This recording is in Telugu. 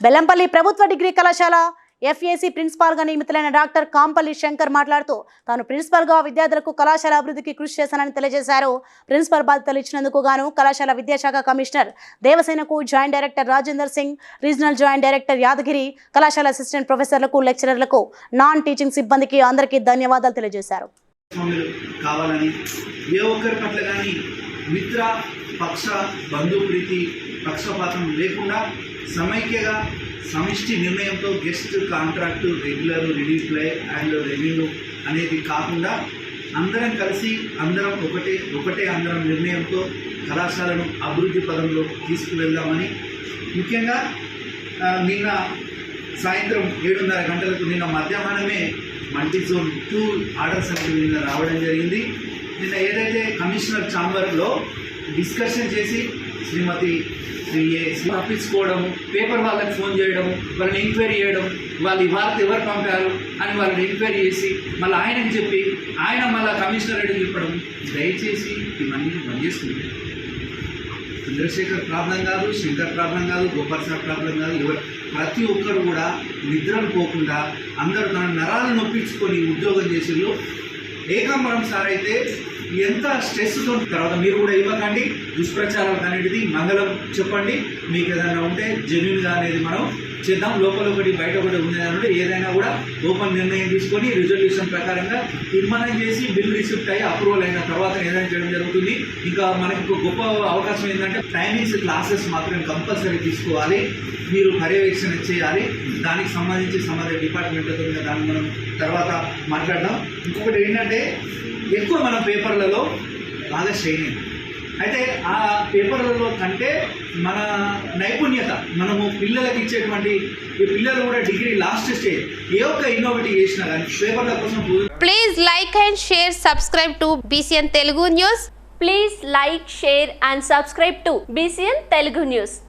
బెల్లంపల్లి ప్రభుత్వ డిగ్రీ కళాశాల ఎఫ్ఏసీ ప్రిన్సిపాల్గా నియమితులైన డాక్టర్ కాంపల్లి శంకర్ మాట్లాడుతూ తాను ప్రిన్సిపాల్గా విద్యార్థులకు కళాశాల అభివృద్ధికి కృషి చేశానని తెలియజేశారు. ప్రిన్సిపల్ బాధ్యతలు ఇచ్చినందుకు గాను కళాశాల విద్యాశాఖ commissioner దేవసేనకు joint director Rajender Singh regional joint director Yadagiri కళాశాల అసిస్టెంట్ ప్రొఫెసర్లకు లెక్చరర్లకు నాన్ టీచింగ్ సిబ్బందికి అందరికీ ధన్యవాదాలు తెలియజేశారు. కావాలని ఏ ఒక్కరి పట్ల కానీ మిత్ర పక్ష బంధుప్రీతి పక్షపాతం లేకుండా సమైక్యగా సమిష్టి నిర్ణయంతో గెస్ట్ కాంట్రాక్టు రెగ్యులర్ రిలీఫ్లై అండ్ రెవెన్యూ అనేది కాకుండా అందరం కలిసి అందరం ఒకటే ఒకటే అందరం నిర్ణయంతో కళాశాలను అభివృద్ధి పదంలో తీసుకువెళ్దామని ముఖ్యంగా నిన్న సాయంత్రం ఏడున్నర గంటలకు నిన్న మధ్యాహ్నమే మల్టీ జోన్ టూ ఆర్డర్స్ అనేది నిన్న రావడం జరిగింది. నిన్న ఏదైతే కమిషనర్ ఛాంబర్లో డిస్కషన్ చేసి శ్రీమతి శ్రీ ఏ తప్పించుకోవడము పేపర్ వాళ్ళకి ఫోన్ చేయడం వాళ్ళని ఎంక్వైరీ చేయడం వాళ్ళు ఈ వార్త ఎవరు పంపారు అని వాళ్ళని ఎంక్వైరీ చేసి మళ్ళీ ఆయనకి చెప్పి ఆయన మళ్ళీ కమిషనర్ రెడ్డి చెప్పడం దయచేసి ఇవన్నీ బంద్ చేసుకుంటారు చంద్రశేఖర్ ప్రాబ్లం కాదు శంకర్ ప్రాబ్లం కాదు గోపాల్ సార్ ప్రాబ్లం కాదు ఎవరు ప్రతి ఒక్కరు కూడా నిద్రలు పోకుండా అందరూ తన నరాలను నొప్పించుకొని ఉద్యోగం చేసేళ్ళు. ఏకాంబరం సార్ అయితే ఎంత స్ట్రెస్తో తర్వాత మీరు కూడా ఇవ్వకండి. దుష్ప్రచారం అనేది మంగళం చెప్పండి. మీకు ఏదైనా ఉంటే జెన్యున్గా అనేది మనం చేద్దాం. లోపల ఒకటి బయట ఒకటి ఉండేదంటే ఏదైనా కూడా ఓపెన్ నిర్ణయం తీసుకొని రిజల్యూషన్ ప్రకారంగా తీర్మానం చేసి బిల్ రిసిప్ట్ అయ్యి అప్రూవల్ అయిన తర్వాత ఏదైనా చేయడం జరుగుతుంది. ఇంకా మనకి గొప్ప అవకాశం ఏంటంటే టైమింగ్స్ క్లాసెస్ మాత్రం కంపల్సరీ తీసుకోవాలి. మీరు పర్యవేక్షణ చేయాలి. దానికి సంబంధించి సంబంధిత డిపార్ట్మెంట్లతో దాన్ని మనం తర్వాత మాట్లాడదాం. ఇంకొకటి ఏంటంటే ఎక్కువ మన పేపర్లలో బాగా షైనింగ్ అయితే ఆ పేపర్లలో కంటే మన నైపుణ్యత మనము పిల్లలకి ఇచ్చేటువంటి ఈ పిల్లలు కూడా డిగ్రీ లాస్ట్ స్టేజ్ ఏ ఒక్క ఇన్నోవేటివ్ చేసినా కానీ పేపర్ల కోసం please like and share subscribe to BCN Telugu news please like share and subscribe to BCN Telugu news